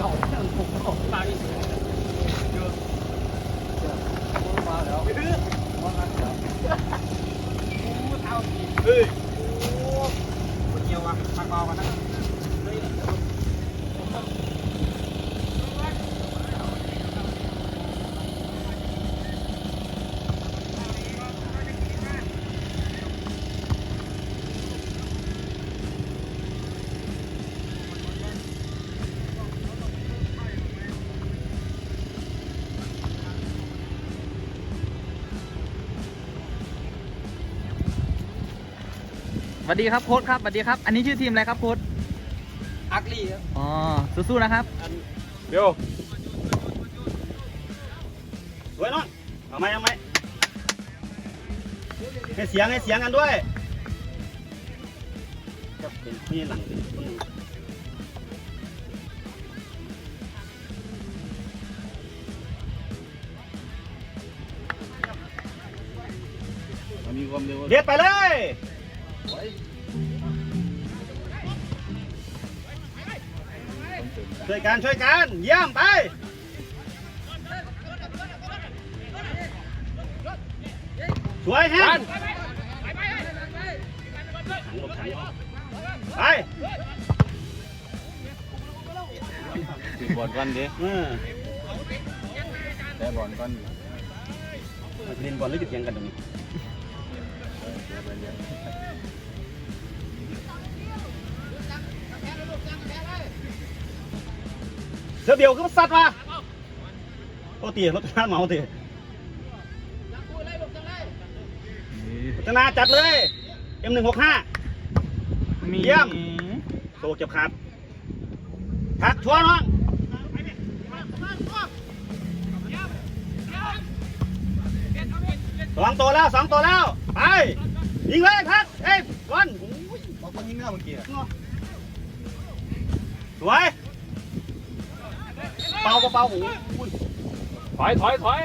เก่าผมเก่าตายเยอะมาแล้วว่างั้วเท้าดีเฮ้ย วัสดีครับโค้ชครับสวัสดีครับ อันนี้ชื่อทีมอะไรครับโค้ชอักลี่ครับอ๋อสู้ๆนะครับอันเดี๋ยวสวยเนาะเอาไหมเอาไหมให้เสียงให้เสียงกันด้วยก็เป็นที่หลังเป็นคนหนึ่งมีความเร็วเด็ดไปเลย ช่วยกันช่วยกันเยี่ยมไปสวยแฮนไปตีบอลกันดิเออแต่บอลกันเล่นบอลหรือจะเถียงกันตรงนี้ เสือเดียวก็มาสัตว์มาโอ้ตีรถน้าเมาตีพัฒนาจัดเลย M165 มีเยี่ยม โตเก็บขาดทักชัวร์น้องสองตัวแล้วสองตัวแล้ว ไปยิงเลยทักเอ้ยบอลโอ้ยบอลคนยิงหน้าเมื่อกี้สวย เป่าเป่าๆโอ้ยถอยถอยถอย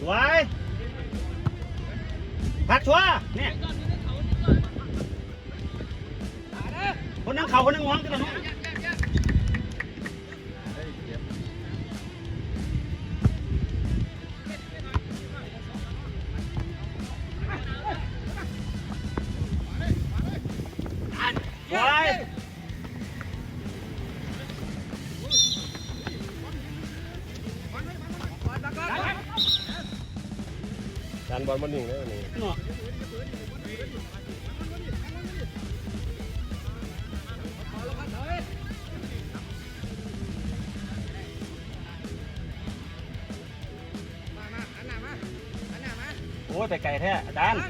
สวยทักชัวร์เนี่ยคนนั่งเข่าคนนั่งงวงกันเลยน้อ บอลมันนิ่งเลยนี่เนาะโอ้ยไปไกลแท้อาจารย์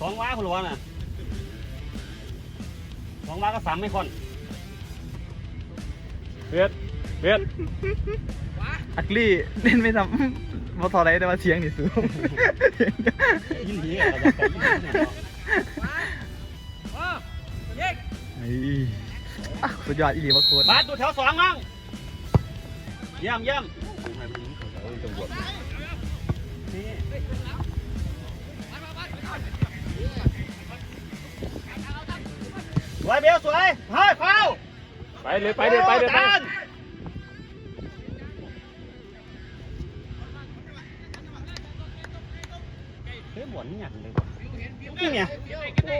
สองว้าคุณหลวงน่ะสองว้าก็สามไม่คนเบียดเบียด อักลี่เล่นไม่ทำมาทอไรแต่ว่าเสียงนี่สูงยินดีอะเราจะไปยินดีเนี่ยเนาะเฮ้ยอะสุดยอดอีหลีวะโค้ชบาสดูแถวสองมั้งเยี่ยมเยี่ยมตำรวจสวยเบลสวยเฮ้ยเฝ้าไปเลยไปเลยไปเลยไป บอลนี่หยังเลยนี่ไงโอ้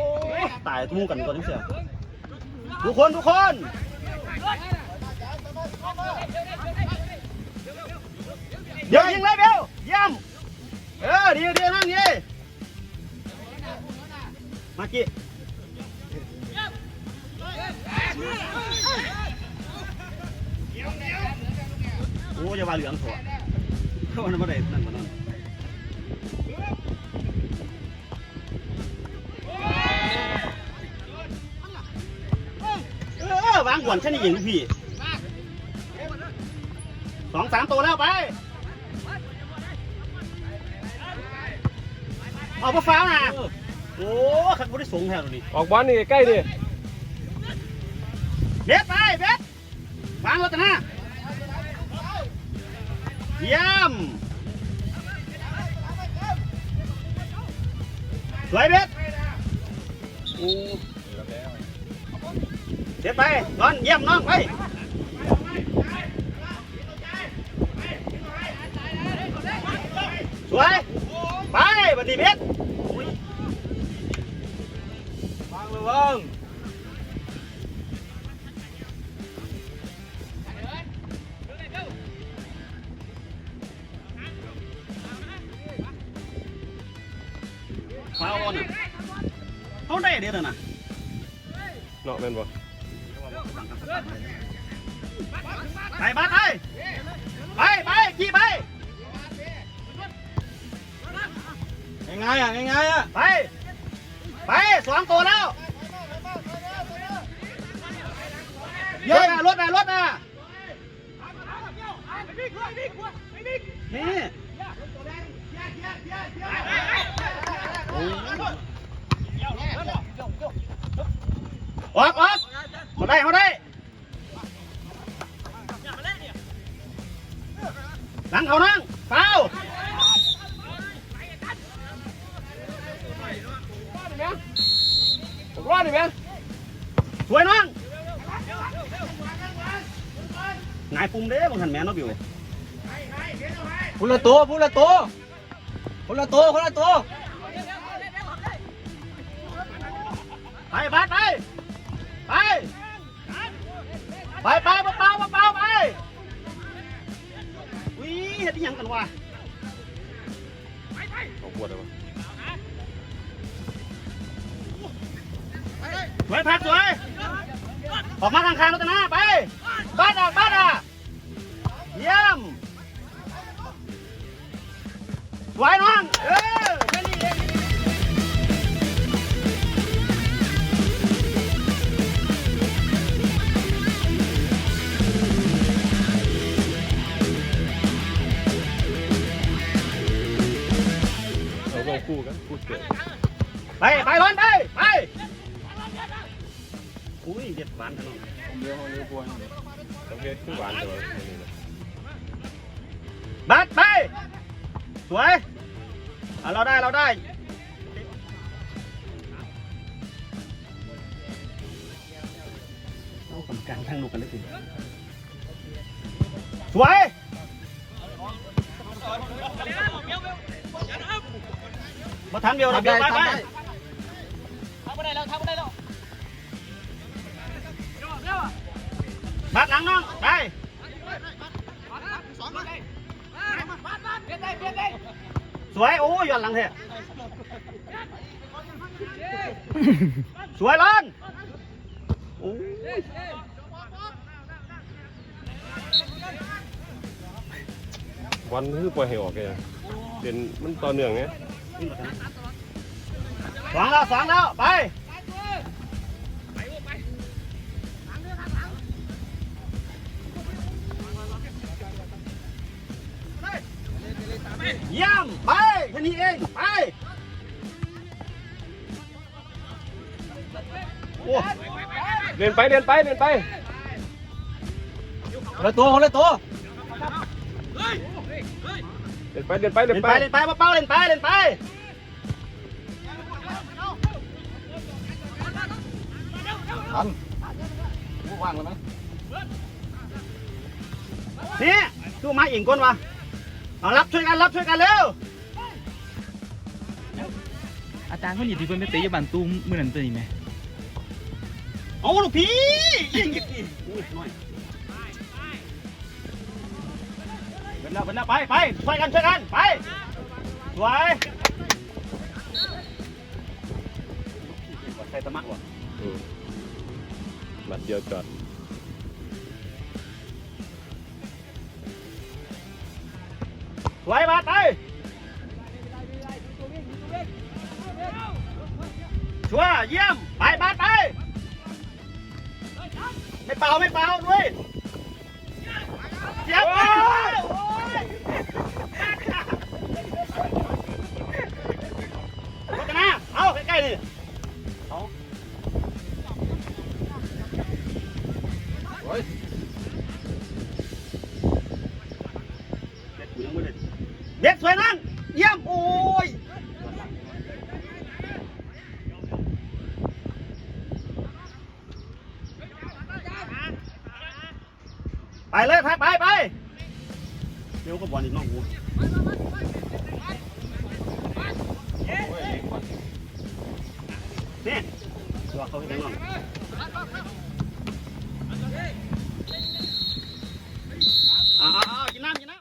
ตายมู่กันตัวนี้เสียทุกคนทุกคนเดี๋ยวยิงเลยเบลเยี่ยมเออดีดีนั่งดีมากี้โอ้ยาว่าเหลืองถั่วเขาวันนั้นไม่ได้นั่นมานั่น เออวางหวนแค่นี้เองพี่สองสามตัวแล้วไป เอาพวกฟ้าวนะโอ้ขัดบุได้สูงแถวนี้ออกบอลนี่ใกล้ดิเบ็ดไปเบ็ดวางรถนะเยี่ยมสวยเบ็ดโอ้ เสียไปนอนเยี่ยมน้องไปสวยไปบันดีเพชรวางเลยว่างฟาวน์น่ะเขาได้เดี๋ยวนะเนาะแม่นบ่ ไปบ้านไปไปไปขี่ไปง่ายๆอะง่ายๆอะไปไปสองตัวแล้วรถมารถมารถมา นายปุ่มเด้บางทันแม่นเนาะบิวพูละตัวพูละตัวพูละตัวคนละตัวไปไปไปไปไปไปเบาเบาเบาไปอุ้ยเฮ็ดอิหยังกันวะเอาปวดเลยวะสวยพักสวยออกมาข้างๆรถนะไปบ้านอะบ้านอะ เยี่ยมสวยน้อง เออแค่นี้เองเอาเอาคู่กันคู่เกิดไป ไปร้อนไป ไป อุ้ยเด็ดหวานขนาดนั้นเดี๋ยวเดี๋ยวปวดต้อเฮ็ดคู่หวานเดี๋ย บัดไป สวยอะเราได้เราได้ เอากรรมการทั้งลูกกันได้สิสวย มาทำเดียวนะเดียวไปไป ยโอ้ยย้อนหลังเถอะสวยล้านโอ้ยวันคือปล่อยให้ออกแกเป็นมันต่อเนื่องไงสองแล้วสองแล้วไป เรียนไปเรียนไปเรียนไปคนละตัวคนละตัวเรียนไปเรียนไปเรีเล่ยนนไปไปเล่นไปเป้าๆเล่นไปเล่นไปทันผู้ว่างแล้วไหมนี่สู้มาอิงก้นวะเอารับช่วยกันรับช่วยกันเร็วอาจารย์เขาหยิบที่เพิ่นไปเตะอยู่บ้านตุ้มมื้อนั้นตัวนี้ไหม เอาลูกพี่ยิงอีกทีอุ้ยน้อยเป็นแล้วเป็นแล้วไปไปช่วยกันช่วยกันไปสวยใส่ตะมักวะอืมบัดเดียวจอดสวยมาไปชัวร์เยี่ยมไปบาสไป ไม่เปล่าไม่เปล่าด้วยเสียบไปโอ้ยพัฒนาเอาใกล้ๆนี่ ไปเลยครับไปไปเดี๋ยวก็บอลอีกน้องกูนี่ตัวเขาให้ได้น้องอ้าวกินน้ำกินน้ำ